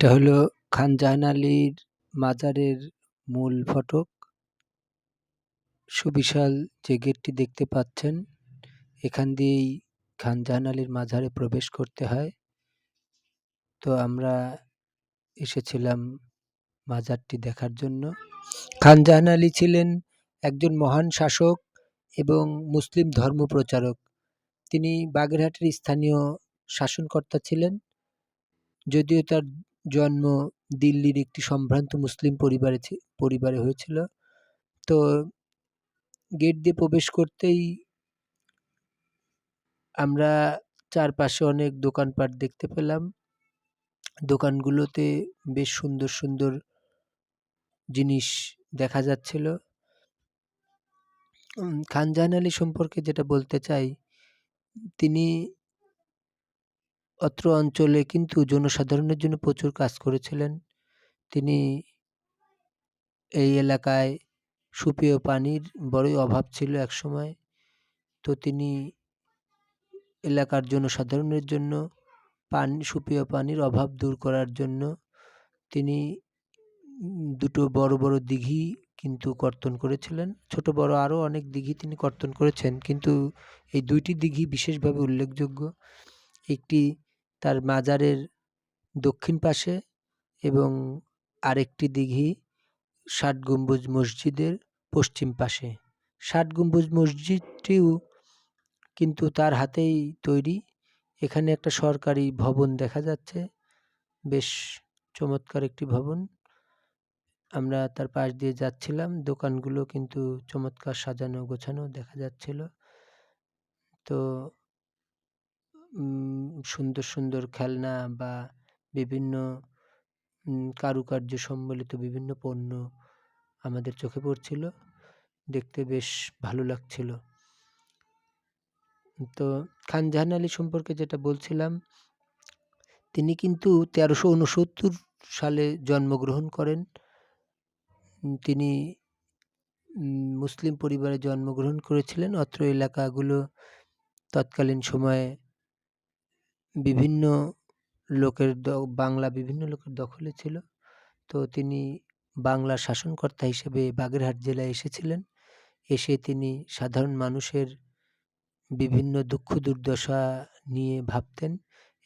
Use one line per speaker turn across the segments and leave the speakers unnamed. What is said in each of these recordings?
এটা হলো খান জাহান আলীর মাজারের মূল ফটক। সুবিশাল যে গেটটি দেখতে পাচ্ছেন, এখান দিয়েই খান জাহান আলীর মাজারে প্রবেশ করতে হয়। তো আমরা এসেছিলাম মাজারটি দেখার জন্য। খান জাহান আলী ছিলেন একজন মহান শাসক এবং মুসলিম ধর্ম প্রচারক। তিনি বাগেরহাটের স্থানীয় শাসনকর্তা ছিলেন, যদিও তার জন্ম দিল্লির একটি সম্ভ্রান্ত মুসলিম পরিবারে পরিবারে হয়েছিল। তো গেট দিয়ে প্রবেশ করতেই আমরা চারপাশে অনেক দোকানপাট দেখতে পেলাম। দোকানগুলোতে বেশ সুন্দর সুন্দর জিনিস দেখা যাচ্ছিল। খান জাহান আলী সম্পর্কে যেটা বলতে চাই, তিনি অত্র অঞ্চলে কিন্তু জনসাধারণের জন্য প্রচুর কাজ করেছিলেন। তিনি এই এলাকায় সুপেয় পানির বড়ই অভাব ছিল একসময়। তো তিনি এলাকার জনসাধারণের জন্য পানি, সুপেয় পানির অভাব দূর করার জন্য তিনি দুটো বড় বড় দিঘি কিন্তু কর্তন করেছিলেন। ছোট, বড় আরও অনেক দিঘি তিনি কর্তন করেছেন। কিন্তু এই দুইটি দিঘি বিশেষভাবে উল্লেখযোগ্য। একটি তার মাজারের দক্ষিণ পাশে এবং আরেকটি দিঘি ষাট গম্বুজ মসজিদের পশ্চিম পাশে। ষাট গম্বুজ মসজিদটিও কিন্তু তার হাতেই তৈরি। এখানে একটা সরকারি ভবন দেখা যাচ্ছে। বেশ চমৎকার একটি ভবন। আমরা তার পাশ দিয়ে যাচ্ছিলাম। দোকানগুলো কিন্তু চমৎকার সাজানো গোছানো দেখা যাচ্ছিল। তো সুন্দর সুন্দর খেলনা বা বিভিন্ন কারুকার্য সম্বলিত বিভিন্ন পণ্য আমাদের চোখে পড়ছিল। দেখতে বেশ ভালো লাগছিল। তো খান জাহান আলী সম্পর্কে যেটা বলছিলাম, তিনি কিন্তু তেরোশো উনসত্তর সালে জন্মগ্রহণ করেন। তিনি মুসলিম পরিবারে জন্মগ্রহণ করেছিলেন। অত্র এলাকাগুলো তৎকালীন সময়ে বিভিন্ন লোকের বাংলা বিভিন্ন লোকের দখলে ছিল। তো তিনি বাংলার শাসনকর্তা হিসেবে বাগেরহাট জেলায় এসেছিলেন। এসে তিনি সাধারণ মানুষের বিভিন্ন দুঃখ দুর্দশা নিয়ে ভাবতেন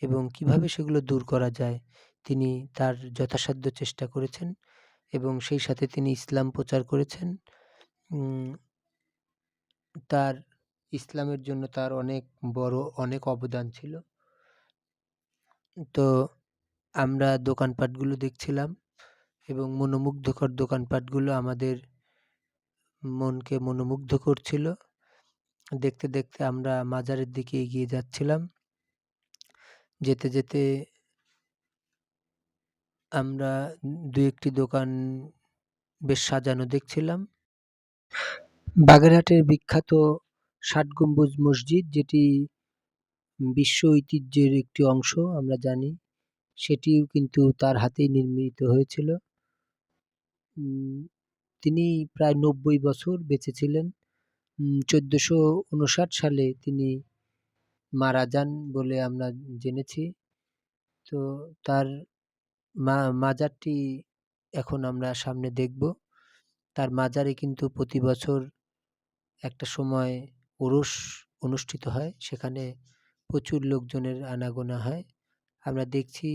এবং কীভাবে সেগুলো দূর করা যায়, তিনি তার যথাসাধ্য চেষ্টা করেছেন এবং সেই সাথে তিনি ইসলাম প্রচার করেছেন। তার ইসলামের জন্য তার অনেক বড়, অনেক অবদান ছিল। তো আমরা দোকানপাটগুলো দেখছিলাম এবং মনোমুগ্ধকর দোকানপাটগুলো আমাদের মনকে মনোমুগ্ধ করছিল দেখতে দেখতে আমরা মাজারের দিকে এগিয়ে যাচ্ছিলাম। যেতে যেতে আমরা দু একটি দোকান বেশ সাজানো দেখছিলাম। বাগেরহাটের বিখ্যাত ষাট গম্বুজ মসজিদ যেটি বিশ্ব ঐতিহ্যের একটি অংশ, আমরা জানি। সেটিও কিন্তু তার হাতেই নির্মিত হয়েছিল। তিনি প্রায় নব্বই বছর বেঁচে ছিলেন চোদ্দোশো উনষাট সালে তিনি মারা যান বলে আমরা জেনেছি। তো তার মাজারটি এখন আমরা সামনে দেখব। তার মাজারে কিন্তু প্রতি বছর একটা সময় ওরস অনুষ্ঠিত হয়। সেখানে প্রচুর লোকজনের আনাগোনা হয়। আমরা দেখছি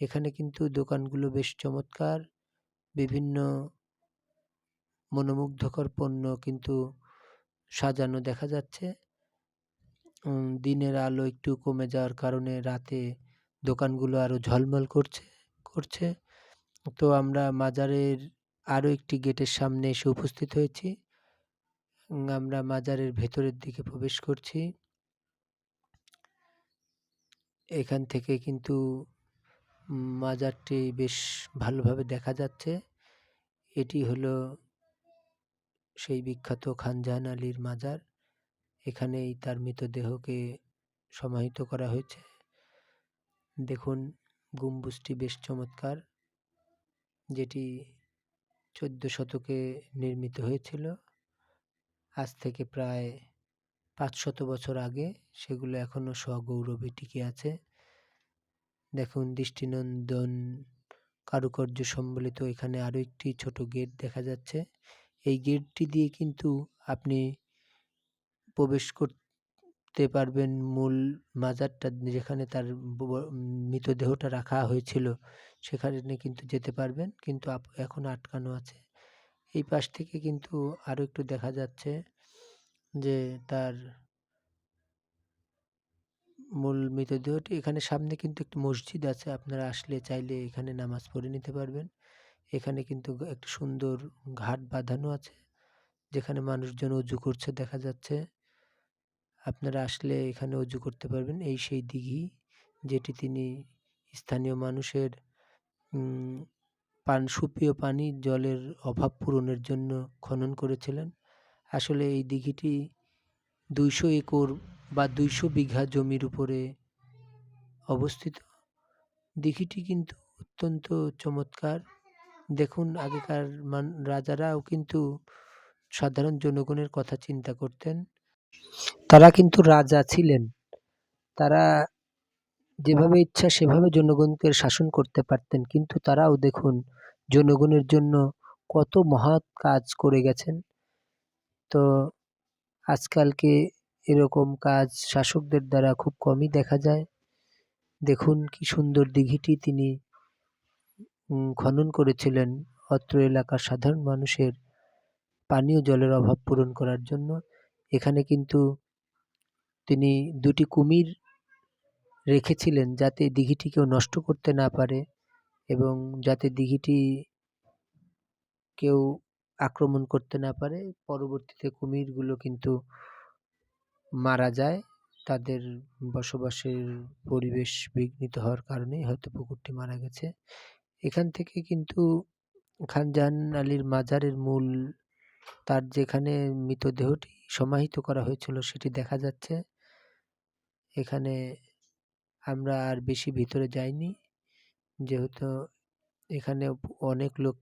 এখানে কিন্তু দোকানগুলো বেশ চমৎকার। বিভিন্ন মনোমুগ্ধকর পণ্য কিন্তু সাজানো দেখা যাচ্ছে। দিনের আলো একটু কমে যাওয়ার কারণে রাতে দোকানগুলো আরও ঝলমল করছে করছে। তো আমরা মাজারের আরও একটি গেটের সামনে এসে উপস্থিত হয়েছি। আমরা মাজারের ভেতরের দিকে প্রবেশ করছি। এখান থেকে কিন্তু মাজারটি বেশ ভালোভাবে দেখা যাচ্ছে। এটি হলো সেই বিখ্যাত খানজাহান আলীর মাজার। এখানেই তার মৃতদেহকে সমাহিত করা হয়েছে। দেখুন, গম্বুজটি বেশ চমৎকার, যেটি চোদ্দ শতকে নির্মিত হয়েছিল। আজ থেকে প্রায় পাঁচশত বছর আগে সেগুলো এখনও সগৌরবে টিকে আছে। দেখুন, দৃষ্টিনন্দন কারুকার্য সম্বলিত এখানে আরও একটি ছোট গেট দেখা যাচ্ছে। এই গেটটি দিয়ে কিন্তু আপনি প্রবেশ করতে পারবেন মূল মাজারটা যেখানে তার মৃতদেহটা রাখা হয়েছিল, সেখানে কিন্তু যেতে পারবেন। কিন্তু এখন আটকানো আছে। এই পাশ থেকে কিন্তু আরও একটু দেখা যাচ্ছে। যে তার মূল মৃতদেহটি এখানে সামনে কিন্তু একটি মসজিদ আছে। আপনারা আসলে চাইলে এখানে নামাজ পড়ে নিতে পারবেন। এখানে কিন্তু একটি সুন্দর ঘাট বাঁধানো আছে, যেখানে মানুষজন উজু করছে দেখা যাচ্ছে। আপনারা আসলে এখানে উজু করতে পারবেন। এই সেই দিঘি, যেটি তিনি স্থানীয় মানুষের পান সুপেয় পানি জলের অভাব পূরণের জন্য খনন করেছিলেন। আসলে এই দিঘিটি দুইশো একর বা দুইশো বিঘা জমির উপরে অবস্থিত। দিঘিটি কিন্তু অত্যন্ত চমৎকার। দেখুন, আগেকার মান, রাজারাও কিন্তু সাধারণ জনগণের কথা চিন্তা করতেন। তারা কিন্তু রাজা ছিলেন। তারা যেভাবে ইচ্ছা সেভাবে জনগণকে শাসন করতে পারতেন। কিন্তু তারাও দেখুন, জনগণের জন্য কত মহৎ কাজ করে গেছেন। তো আজকালকে এরকম কাজ শাসকদের দ্বারা খুব কমই দেখা যায়? দেখুন কি সুন্দর দিঘিটি তিনি খনন করেছিলেন অত্র এলাকার সাধারণ মানুষের পানীয় জলের অভাব পূরণ করার জন্য। এখানে কিন্তু তিনি দুটি কুমির রেখেছিলেন যাতে দিঘিটি কেউ নষ্ট করতে না পারে এবং যাতে দিঘিটি কেউ আক্রমণ করতে না পারে। পরবর্তীতে কুমিরগুলো কিন্তু মারা যায়। তাদের বসবাসের পরিবেশ বিঘ্নিত হওয়ার কারণেই হয়তো পুকুরটি মারা গেছে। এখান থেকে কিন্তু খানজাহান আলীর মাজারের মূল, তার যেখানে মৃতদেহটি সমাহিত করা হয়েছিল সেটি দেখা যাচ্ছে। এখানে আমরা আর বেশি ভিতরে যাইনি। যেহেতু এখানে অনেক লোক